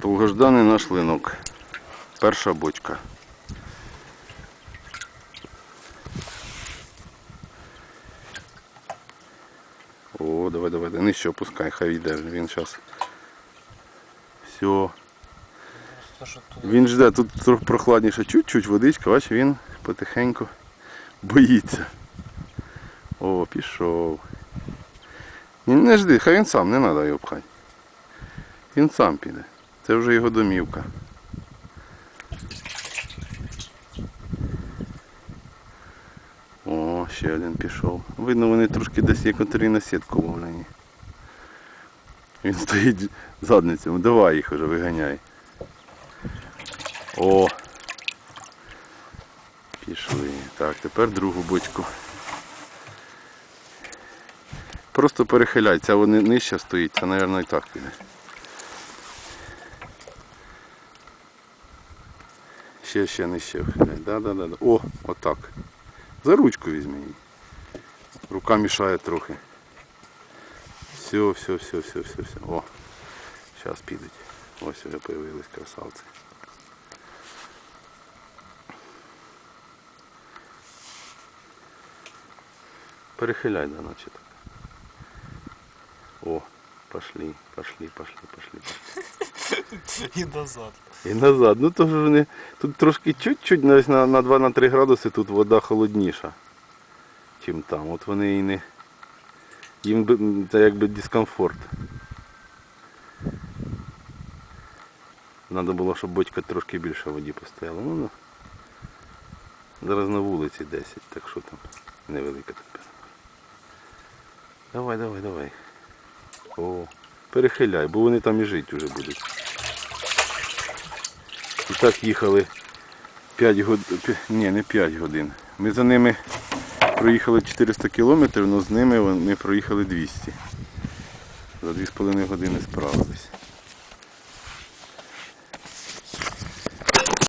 Довгожданий наш линок. Перша бочка. О, давай, давай, давай. нижче опускай, хай йде. Він зараз. Все. Він жде, тут трохи прохладніше, чуть-чуть водичка, бачиш, він потихеньку боїться. О, пішов. Ні, не жди, хай він сам, не треба його пхати. Він сам піде. Це вже його домівка. О, ще один пішов. Видно, вони трошки десь як котрі на сітку ловлені. Він стоїть задницями. Давай їх уже виганяй. О! Пішли. Так, тепер другу бочку. Просто перехиляй, ця вони нижче стоїть, це, мабуть, і так піде. Ще, ще нижче вхиляй. Да, да, да, да. О, отак. За ручку візьми її. Рука мішає трохи. Все, все, все, все, все, все. О, зараз підуть. Ось вже появились красавці. Перехиляй, да, наче так. О, пошли, пошли, пошли, пошли. і назад. І назад. Ну то ж вони. Тут трошки чуть-чуть ось на, на 2-3 градуси тут вода холодніша, чим там. От вони і не. Їм би, це якби дискомфорт. Треба було, щоб бочка трошки більше воді постояла. Ну, ну. Зараз на вулиці 10, так що там невелика температура. Давай, давай, давай. О, перехиляй, бо вони там і жити вже будуть. І так їхали 5 годин, ні, не 5 годин. Ми за ними проїхали 400 кілометрів, але з ними ми проїхали 200. За 2,5 години справились.